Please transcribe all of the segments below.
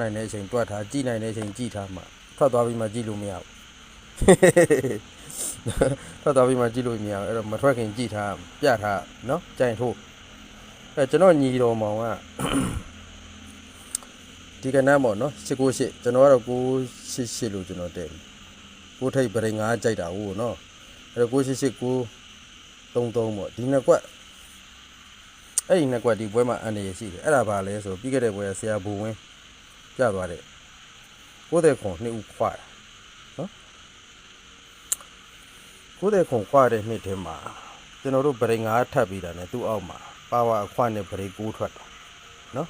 နိုင်တဲ့အချိန်တွက်ထားကြည့်နိုင်တဲ့အချိန်ကြည့်ထားမှထွက်သွားပြီးမှကြည့်လို့မရဘူးထွက်သွားပြီးမှကြည့်လို့မရဘူးအဲ့တော့မထွက်ခင်ကြည့်ထားပြထားနော်ကြိုင်ထိုးအဲကျွန်တော်ညီတော်မောင်ကဒီကနန်းပေါ့နော်698ကျွန်တော်ကတော့988လို့ကျွန်တော်တဲ့ကိုထိတ်ပရိငါကြိုက်တာဟုတ်နော်အဲ့တော့988 933ပေါ့ဒီနှစ်ကွက်အဲ့ဒီနှစ်ကွက်ဒီပွဲမှာအန်ရရှိတယ်အဲ့ဒါဘာလဲဆိုပြီးခဲ့တဲ့ပွဲကဆရာဘူဝင်း ပြသွားတယ်90ခွန်နှစ်ဦးခွာတာနော်90ခွန်ခွာတဲ့နှစ်ထဲမှာကျွန်တော်တို့ပရိငါထပ်ပြီးတာ ਨੇ သူ့အောက်မှာပါဝါအခွနဲ့ပရိ9ထွက်တာနော်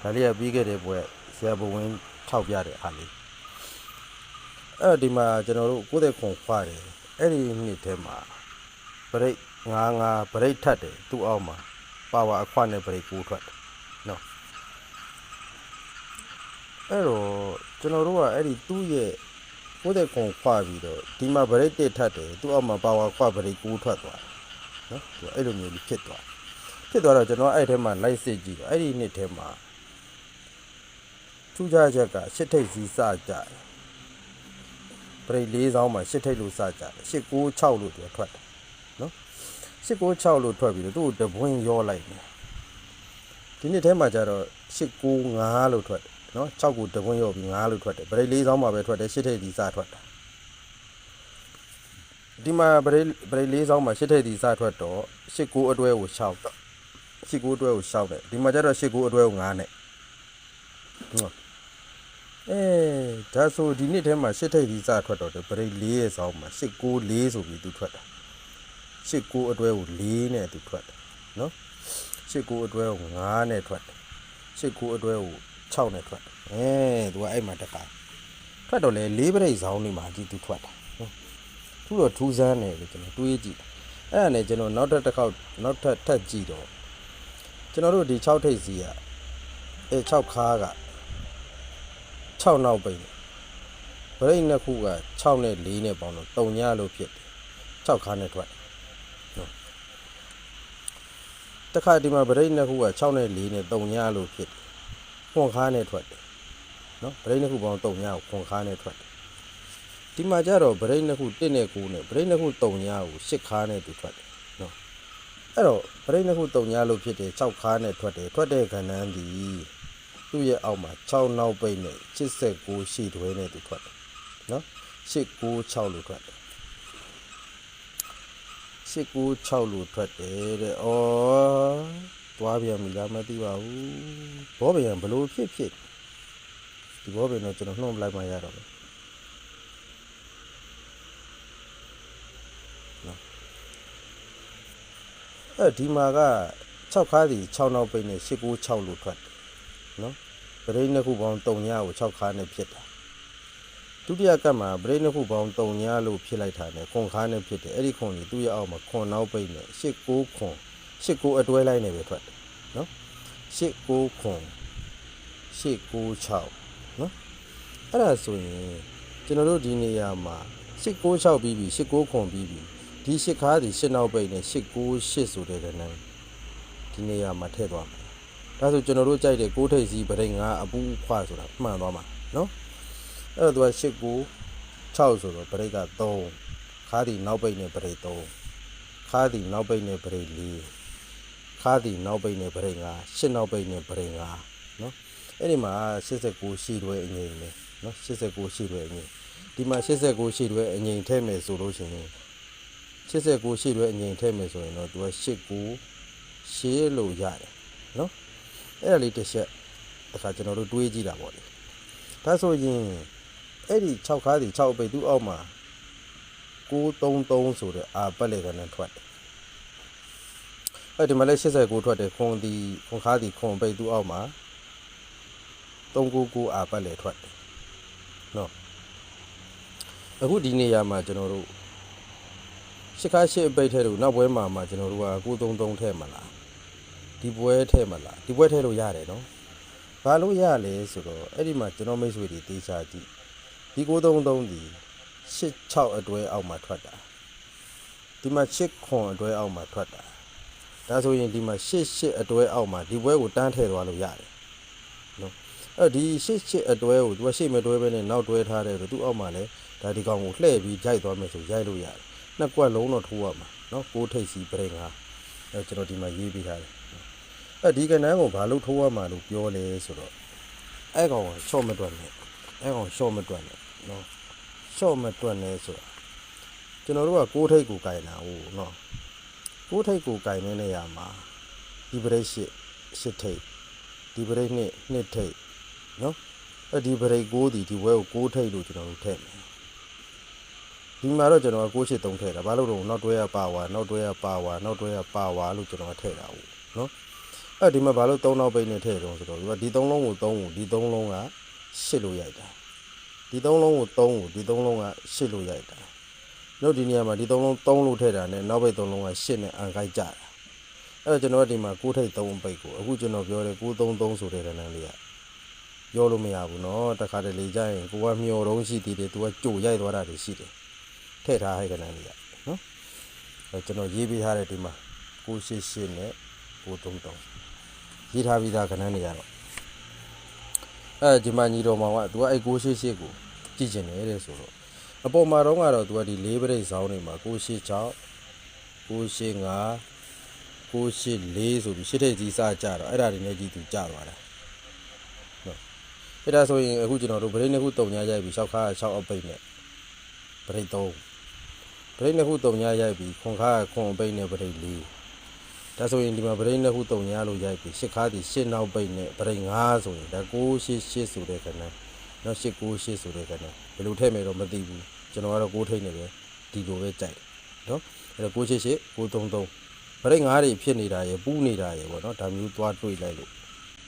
ဒါလေးကပြီးခဲ့တဲ့ဘွဲဆရာဘဝင်းထောက်ပြတဲ့အားလေးအဲ့တော့ဒီမှာကျွန်တော်တို့ကိုယ့်တဲ့ခွန်ခွားတယ်အဲ့ဒီနှစ်ထဲမှာဗရိတ်ငါးငါးဗရိတ်ထတ်တယ်သူ့အောက်မှာပါဝါအခွနဲ့ဗရိတ်ကိုထွက်တယ်နော် အဲ့တော့ကျွန်တော်တို့ကအဲ့ဒီသူ့ရဲ့ကိုယ့်တဲ့ခွန်ခွားပြီးတော့ဒီမှာဗရိတ်တစ်ထတ်တယ်သူ့အောက်မှာပါဝါခွားဗရိတ်ကိုထွက်သွားတယ်နော်သူအဲ့လိုမျိုးလေးဖြစ်သွားတယ်ဖြစ်သွားတော့ကျွန်တော်အဲ့ထဲမှာလိုက်စစ်ကြည့်တော့အဲ့ဒီနှစ်ထဲမှာထူးခြားချက်ကရှစ်ထိပ်စီစကြတယ်ပရိတ်၄ဆောင်မှာရှစ်ထိပ်လို့စကြတယ်ရှစ်၉6လို့သူထွက်တယ်နော်ရှစ်၉6လို့ထွက်ပြီးတော့သူ့ကိုတပွင့်ရောလိုက်တယ်ဒီနေ့ထဲမှာကျတော့ရှစ်၉5လို့ထွက်တယ် နော်6ကိုတပွင့်ရောပြီး5လို့ထွက်တယ်ပရိတ်၄ဆောင်မှာပဲထွက်တယ်ရှစ်ထိပ်စီစထွက်တာဒီမှာပရိတ်ပရိတ်၄ဆောင်မှာရှစ်ထိပ်စီစထွက်တော့ရှစ်၉အတွဲကို6တော့ရှစ်၉အတွဲကို6တယ်ဒီမှာကျတော့ရှစ်၉အတွဲကို9နဲ့ဟုတ်အဲဒါဆိုဒီနှစ်ထဲမှာရှစ်ထိပ်ဒီစထွက်တော့တယ်ဗရိတ်၄ရဲ့ဆောင်းမှာရှစ်ကို၄ဆိုပြီးသူထွက်တာရှစ်ကိုအတွဲကို၄နဲ့သူထွက်တယ်နော်ရှစ်ကိုအတွဲကို9နဲ့ထွက်တယ်ရှစ်ကိုအတွဲကို 6နဲ့ထွက်တယ်အဲသူကအဲ့မှာတခါထွက်တော့လေ၄ဗရိတ်ဆောင်းနေမှာကြီးသူထွက်တာဟုတ်သူတော့ထူးဆန်းတယ်လို့ကျွန်တော်တွေးကြည့်တယ်အဲ့ဒါနဲ့ကျွန်တော်နောက်တစ်တစ်ခေါက်နောက်ထပ်ထပ်ကြည့်တော့ကျွန်တော်တို့ဒီ6ထိပ်စီကအဲ6ခါးက6နောက်ပိတ်တယ်ဗရိတ်နှစ်ခုက6နဲ့4နဲ့ပေါင်းတော့တုံညလို့ဖြစ်တယ်6ခါနဲ့ထွက်တယ်နော်တခါဒီမှာဗရိတ်နှစ်ခုက6နဲ့4နဲ့တုံညလို့ဖြစ်တယ် ခွန်ခါနဲ့ထွက်တယ်နော်ဗရိတ်နှစ်ခုပေါင်းတုံညကိုခွန်ခါနဲ့ထွက်တယ်ဒီမှာကျတော့ဗရိတ်နှစ်ခု1နဲ့9နဲ့ဗရိတ်နှစ်ခုတုံညကို10ခါနဲ့သူထွက်တယ်နော်အဲ့တော့ဗရိတ်နှစ်ခုတုံညလို့ဖြစ်တယ်6ခါနဲ့ထွက်တယ်ထွက်တဲ့ခန္ဓာဒီသူ့ရဲ့အောက်မှာ6နောက်ပိတ်နဲ့89ရှိတွဲနဲ့သူထွက်တယ်နော်896လို့ထွက်တယ်896လို့ထွက်တယ်တဲ့ဩ သွားပြန်ပြီလားမသိပါဘူးဘောပင်ကဘလို့ဖြစ်ဖြစ်ဒီဘောပင်တော့ကျွန်တော်နှုတ်လိုက်မှရတော့မယ်နော်အဲဒီမှာက6ခါးစီ6နောက်ပိတ်နဲ့896လို့ထွက်တယ်နော်ဗရိတ်နှစ်ခုပေါင်း3ညကို6ခါနဲ့ဖြစ်တာဒုတိယကတ်မှာဗရိတ်နှစ်ခုပေါင်း3ညလို့ဖြစ်လိုက်တာနဲ့ခွန်ခါနဲ့ဖြစ်တယ်အဲ့ဒီခွန်ကြီးသူ့ရဲ့အောက်မှာခွန်နောက်ပိတ်နဲ့8 9ခွန် 8 9အတွဲလိုက်နေပဲထွက်တယ်နော်8 9ခွန်8 9 6နော်အဲ့ဒါဆိုရင်ကျွန်တော်တို့ဒီနေရာမှာ8 9 6ပြီးပြီ8 9ခွန်ပြီးပြီဒီ8ခါဒီ8နောက်ပိတ်နဲ့8 9 8ဆိုတဲ့ကဏ္ဍဒီနေရာမှာထည့်သွားမယ်ဒါဆိုကျွန်တော်တို့ကြိုက်တဲ့ကိုးထိပ်စီးပရိတ်ငါအပူခွဆိုတာမှန်သွားမှာနော်အဲ့တော့သူက8 9 6ဆိုတော့ပရိတ်က3ခါးဒီနောက်ပိတ်နဲ့ပရိတ်3ခါးဒီနောက်ပိတ်နဲ့ပရိတ်4 ခါးဒီနောက်ပိတ်နဲ့ပရိတ်5 8နောက်ပိတ်နဲ့ပရိတ်5နော်အဲ့ဒီမှာ89ရှိတွဲအငိမ့်လေနော်89ရှိတွဲအငိမ့်ဒီမှာ89ရှိတွဲအငိမ့်ထည့်မယ်ဆိုလို့ရှိရင်89ရှိတွဲအငိမ့်ထည့်မယ်ဆိုရင်တော့သူက89ရှေးလို့ရတယ်နော်အဲ့ဒါလေးတစ်ချက်တခါကျွန်တော်တို့တွေးကြည့်တာပေါ့လေဒါဆိုရင်အဲ့ဒီ6ခါးစီ6ပိတ်သူ့အောက်မှာ933ဆိုတဲ့အာပတ်လေကနဲ့ထွက်တယ် အဲ့ဒီမှာလဲ89ထွက်တယ်ခွန်ဒီခွန်ခါးစီခွန်ပိတ်သူ့အောက်မှာ399အာပတ်လေထွက်တယ်နော်အခုဒီနေရာမှာကျွန်တော်တို့ရှစ်ခါရှစ်ပိတ်ထဲလို့နောက်ပွဲမှာမှာကျွန်တော်တို့က933ထဲမှာလားဒီပွဲထဲမှာလားဒီပွဲထဲလို့ရတယ်နော်ဘာလို့ရလဲဆိုတော့အဲ့ဒီမှာကျွန်တော်မိတ်ဆွေတွေတေးချကြည့်ဒီ933ဒီ86အတွဲအောက်မှာထွက်တာဒီမှာ6ခွန်အတွဲအောက်မှာထွက်တာ ဒါဆိုရင်ဒီမှာ88အတွဲအောက်မှာဒီပွဲကိုတန်းထည့်သွားလို့ရတယ်နော်အဲ့အဲ့ဒီရှစ်ရှစ်အတွဲကိုသူကရှေ့မတွဲပဲနဲ့နောက်တွဲထားတယ်ဆိုသူ့အောက်မှာလဲဒါဒီကောင်ကိုလှည့်ပြီးရိုက်သွားမယ်ဆိုရိုက်လို့ရတယ်နှစ်ကွက်လုံးတော့ထိုးရမှာနော်ကိုးထိပ်စီပရိငါအဲ့ကျွန်တော်ဒီမှာရေးပေးထားတယ်အဲ့ဒီကနန်းကိုဘာလို့ထိုးရမှာလို့ပြောလဲဆိုတော့အဲ့ကောင်ကရှော့မတွက်နဲ့အဲ့ကောင်ရှော့မတွက်နဲ့နော်ရှော့မတွက်နဲ့ဆိုတာကျွန်တော်တို့ကကိုးထိပ်ကိုကင်တာဟုတ်နော် ကိုးထိပ်ကိုကင်တဲ့နေရာမှာဒီပရိတ်ရှစ်ရှစ်ထိပ်ဒီပရိတ်နှစ်နှစ်ထိပ်နော်အဲ့ဒီဗရိတ်ကိုဒီဒီဝဲကို6ထိပ်လို့ကျွန်တော်တို့ထည့်မယ်ဒီမှာတော့ကျွန်တော်က6ရှစ်3ထည့်တာဘာလို့တော့နောက်တွဲရပါဝါနောက်တွဲရပါဝါနောက်တွဲရပါဝါလို့ကျွန်တော်ကထည့်တာဟုတ်နော်အဲ့ဒီမှာဘာလို့3နောက်ပိတ်နဲ့ထည့်တော့ဆိုတော့ဒီကဒီ3လုံးကို3ကိုဒီ3လုံးက8လို့ရိုက်တာဒီ3လုံးကို3ကိုဒီ3လုံးက8လို့ရိုက်တာ တို့ဒီနေရာမှာဒီ3လုံး3လို့ထည့်တာနဲ့နောက်ပိတ်3လုံးက8နဲ့အန်ခိုက်ကြတာအဲ့တော့ကျွန်တော်ကဒီမှာ6ထိပ်3ပိတ်ကိုအခုကျွန်တော်ပြောတယ်933ဆိုတဲ့ကဏ္ဍလေးက ပြောလို့မရဘူးเนาะတခါတလေကြာရင်ကိုကမျောတုံးရှိသေးတယ်သူကကြိုရိုက်သွားတာတွေရှိတယ်ထည့်ထားဟဲ့ကနန်းလေးကနော်အဲကျွန်တော်ရေးပေးထားတဲ့ဒီမှာ988နဲ့933ရေးထားပြီးသားကနန်းတွေကတော့အဲဒီမှာညီတော်မောင်ကသူကအဲ988ကိုကြည့်ကျင်တယ်တဲ့ဆိုတော့ အပေါ်မှာတော့ကတော့သူကဒီ၄ပရိတ်ဇောင်းတွေမှာ986 985 984ဆိုပြီးရှစ်ထိပ်ကြီးစကြတော့အဲ့ဒါတွေနဲ့ကြီးသူကြသွားတာအဲ့ဒါဆိုရင်အခုကျွန်တော်တို့ဗရိတ်နှစ်ခုတုံညာရိုက်ပြီး6ခါ6အပိတ်နဲ့ဗရိတ်3ဗရိတ်နှစ်ခုတုံညာရိုက်ပြီးခွန်ခါခွန်အပိတ်နဲ့ဗရိတ်4ဒါဆိုရင်ဒီမှာဗရိတ်နှစ်ခုတုံညာလို့ရိုက်ပြီး6ခါဒီ6နောက်ပိတ်နဲ့ဗရိတ်5ဆိုရင်ဒါ688ဆိုတဲ့ခဏ နော်898ဆိုတဲ့ခဏဘယ်လိုထည့်မယ်တော့မသိဘူးကျွန်တော်ကတော့6ထိတ်နေပဲဒီလိုပဲကြိုက်တယ်နော်အဲ့တော့688 933ဗရိတ်5တွေဖြစ်နေတာရယ်ပူးနေတာရယ်ပေါ့နော်ဒါမျိုးသွားတွေးလိုက်လို့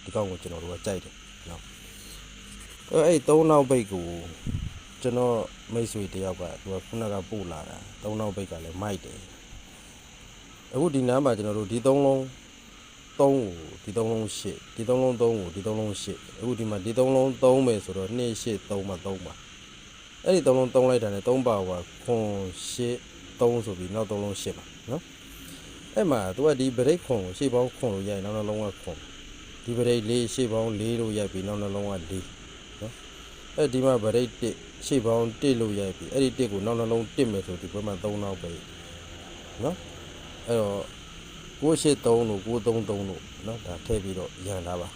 ဒီကောင်ကိုကျွန်တော်တို့ကကြိုက်တယ်နော်အဲ့အဲ့သုံးနောက်ဘိတ်ကိုကျွန်တော်မိတ်ဆွေတယောက်ကသူကခုနကပို့လာတာသုံးနောက်ဘိတ်ကလည်းမိုက်တယ်အခုဒီနားမှာကျွန်တော်တို့ဒီသုံးလုံး 3ကိုဒီသုံးလုံး8ဒီသုံးလုံး3ကိုဒီသုံးလုံး8အခုဒီမှာဒီသုံးလုံး3ပဲဆိုတော့2 8 3မှာ3ပါအဲ့ဒီသုံးလုံး3လိုက်တာနဲ့3ပါဟိုခွန်8 3ဆိုပြီးနောက်သုံးလုံး8ပါနော်အဲ့မှာသူကဒီဗရိတ်ခွန်ကိုရှေ့ပေါင်းခွန်လို့ရိုက်နောက်နှလုံးကခွန်ဒီဗရိတ်လေးရှေ့ပေါင်း4လို့ရိုက်ပြီးနောက်နှလုံးက4အဲ့ဒီမှာဗရိတ်တစ်ရှေ့ပေါင်းတစ်လို့ရိုက်ပြီအဲ့ဒီတစ်ကိုနောက်နှလုံးတစ်မယ်ဆိုဒီဘက်မှာ3နောက်ပဲနော်အဲ့တော့ 683လို့933လို့နော်ဒါထည့်ပြီးတော့ရန်လာပါ